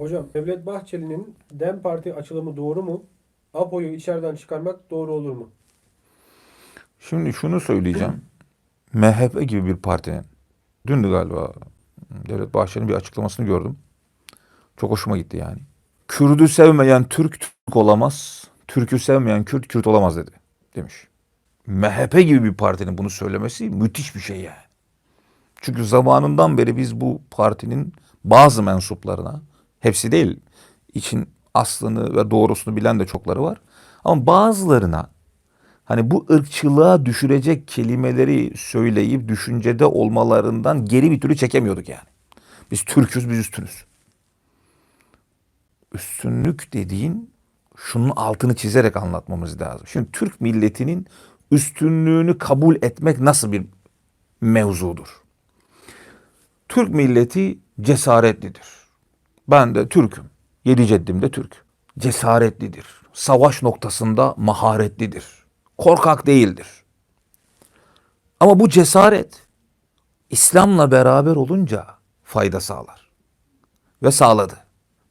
Hocam Devlet Bahçeli'nin DEM Parti açılımı doğru mu? APO'yu içeriden çıkarmak doğru olur mu? Şimdi şunu söyleyeceğim. MHP gibi bir partinin dündü galiba Devlet Bahçeli'nin bir açıklamasını gördüm. Çok hoşuma gitti yani. Kürdü sevmeyen Türk Türk olamaz. Türk'ü sevmeyen Kürt Kürt olamaz dedi demiş. MHP gibi bir partinin bunu söylemesi müthiş bir şey yani. Çünkü zamanından beri biz bu partinin bazı mensuplarına, hepsi değil, için aslını ve doğrusunu bilen de çokları var. Ama bazılarına hani bu ırkçılığa düşürecek kelimeleri söyleyip düşüncede olmalarından geri bir türlü çekemiyorduk yani. Biz Türk'üz, biz üstünüz. Üstünlük dediğin şunun altını çizerek anlatmamız lazım. Şimdi Türk milletinin üstünlüğünü kabul etmek nasıl bir mevzudur? Türk milleti cesaretlidir. Ben de Türk'üm. Yedi ceddim de Türk. Cesaretlidir. Savaş noktasında maharetlidir. Korkak değildir. Ama bu cesaret İslam'la beraber olunca fayda sağlar. Ve sağladı.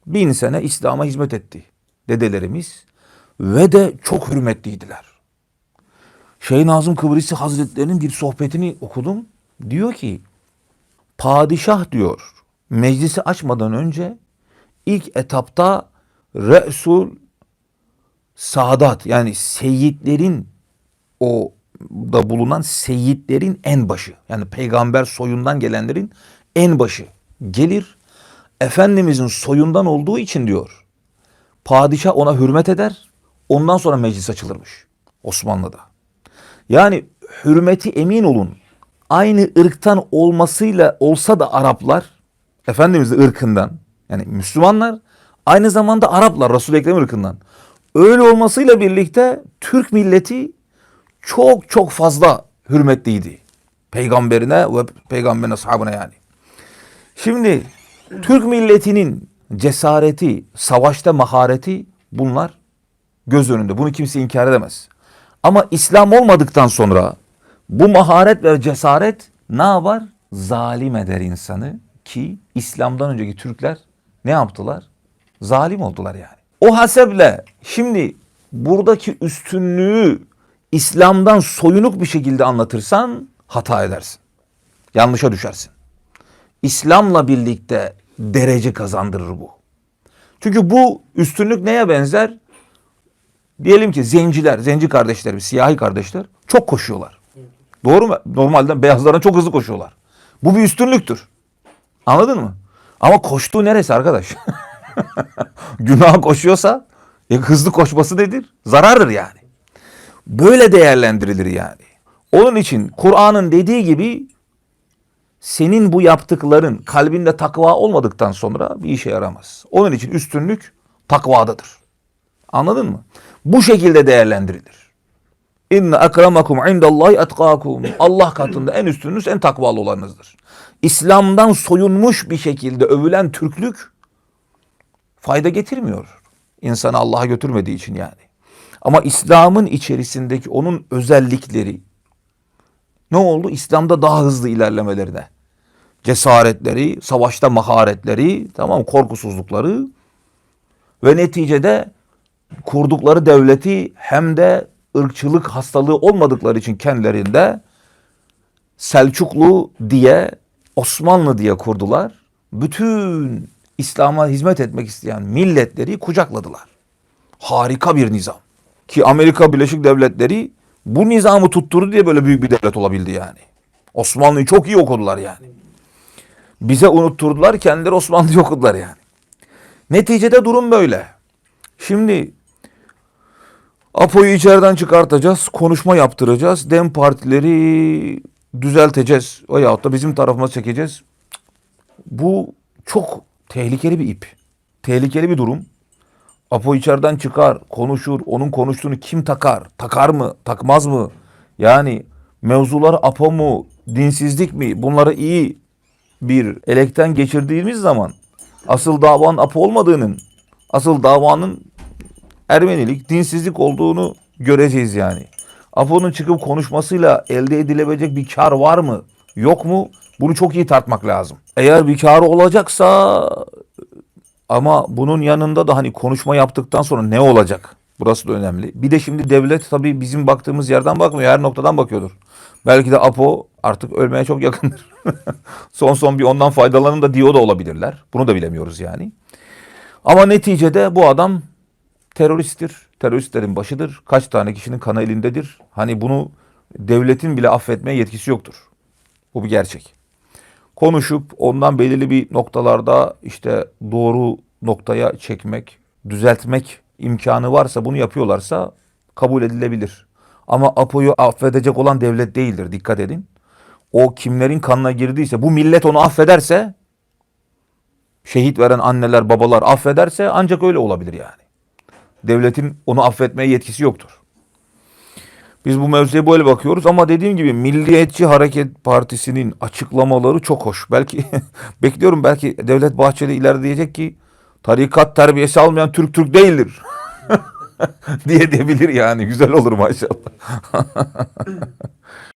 Bin sene İslam'a hizmet etti dedelerimiz ve de çok hürmetliydiler. Şeyh Nazım Kıbrısı Hazretleri'nin bir sohbetini okudum. Diyor ki padişah diyor meclisi açmadan önce ilk etapta Resul Sadat yani seyitlerin o da bulunan seyitlerin en başı yani peygamber soyundan gelenlerin en başı gelir. Efendimizin soyundan olduğu için diyor padişah ona hürmet eder ondan sonra meclis açılırmış Osmanlı'da. Yani hürmeti emin olun aynı ırktan olmasıyla olsa da Araplar Efendimiz de ırkından yani Müslümanlar aynı zamanda Araplar Resul-i Ekrem ırkından. Öyle olmasıyla birlikte Türk milleti çok çok fazla hürmetliydi. Peygamberine ve peygamberin ashabına yani. Şimdi Türk milletinin cesareti, savaşta mahareti bunlar göz önünde. Bunu kimse inkar edemez. Ama İslam olmadıktan sonra bu maharet ve cesaret ne yapar? Zalim eder insanı ki İslam'dan önceki Türkler ne yaptılar? Zalim oldular yani. O haseble şimdi buradaki üstünlüğü İslam'dan soyunuk bir şekilde anlatırsan hata edersin. Yanlışa düşersin. İslam'la birlikte derece kazandırır bu. Çünkü bu üstünlük neye benzer? Diyelim ki zenciler, zenci kardeşlerimiz, siyahi kardeşler çok koşuyorlar. Doğru mu? Normalde beyazlardan çok hızlı koşuyorlar. Bu bir üstünlüktür. Anladın mı? Ama koştuğu neresi arkadaş? Günah koşuyorsa e, hızlı koşması nedir? Zarardır yani. Böyle değerlendirilir yani. Onun için Kur'an'ın dediği gibi senin bu yaptıkların kalbinde takva olmadıktan sonra bir işe yaramaz. Onun için üstünlük takvadadır. Anladın mı? Bu şekilde değerlendirilir. İnne akramakum indallahi etkakum. Allah katında en üstünüz en takvalı olanınızdır. İslam'dan soyunmuş bir şekilde övülen Türklük fayda getirmiyor. İnsanı Allah'a götürmediği için yani. Ama İslam'ın içerisindeki onun özellikleri ne oldu? İslam'da daha hızlı ilerlemelerine. Cesaretleri, savaşta maharetleri, tamam korkusuzlukları ve neticede kurdukları devleti hem de ırkçılık hastalığı olmadıkları için kendilerinde Selçuklu diye Osmanlı diye kurdular. Bütün İslam'a hizmet etmek isteyen milletleri kucakladılar. Harika bir nizam. Ki Amerika Birleşik Devletleri bu nizamı tutturdu diye böyle büyük bir devlet olabildi yani. Osmanlı'yı çok iyi okudular yani. Bize unutturdular kendileri Osmanlı'yı okudular yani. Neticede durum böyle. Şimdi Apo'yu içeriden çıkartacağız, konuşma yaptıracağız. Dem partileri düzelteceğiz veyahut da bizim tarafımıza çekeceğiz. Bu çok tehlikeli bir ip. Tehlikeli bir durum. Apo içeriden çıkar, konuşur. Onun konuştuğunu kim takar? Takar mı? Takmaz mı? Yani mevzular Apo mu? Dinsizlik mi? Bunları iyi bir elekten geçirdiğimiz zaman asıl davanın Apo olmadığının, asıl davanın Ermenilik, dinsizlik olduğunu göreceğiz yani. Apo'nun çıkıp konuşmasıyla elde edilebilecek bir kar var mı? Yok mu? Bunu çok iyi tartmak lazım. Eğer bir karı olacaksa Ama bunun yanında da hani konuşma yaptıktan sonra ne olacak? Burası da önemli. Bir de şimdi devlet tabii bizim baktığımız yerden bakmıyor. Her noktadan bakıyordur. Belki de APO artık ölmeye çok yakındır. son son bir ondan faydalanın da diyor da olabilirler. Bunu da bilemiyoruz yani. Ama neticede bu adam teröristtir. Teröristlerin başıdır. Kaç tane kişinin kanı elindedir. Hani bunu devletin bile affetmeye yetkisi yoktur. Bu bir gerçek. Konuşup ondan belirli bir noktalarda işte doğru noktaya çekmek, düzeltmek imkanı varsa bunu yapıyorlarsa kabul edilebilir. Ama APO'yu affedecek olan devlet değildir. Dikkat edin. O kimlerin kanına girdiyse bu millet onu affederse şehit veren anneler babalar affederse ancak öyle olabilir yani. Devletin onu affetmeye yetkisi yoktur. Biz bu mevzuya böyle bakıyoruz ama dediğim gibi Milliyetçi Hareket Partisi'nin açıklamaları çok hoş. Belki bekliyorum belki Devlet Bahçeli ileride diyecek ki tarikat terbiyesi almayan Türk Türk değildir. diye diyebilir yani. Güzel olur maşallah.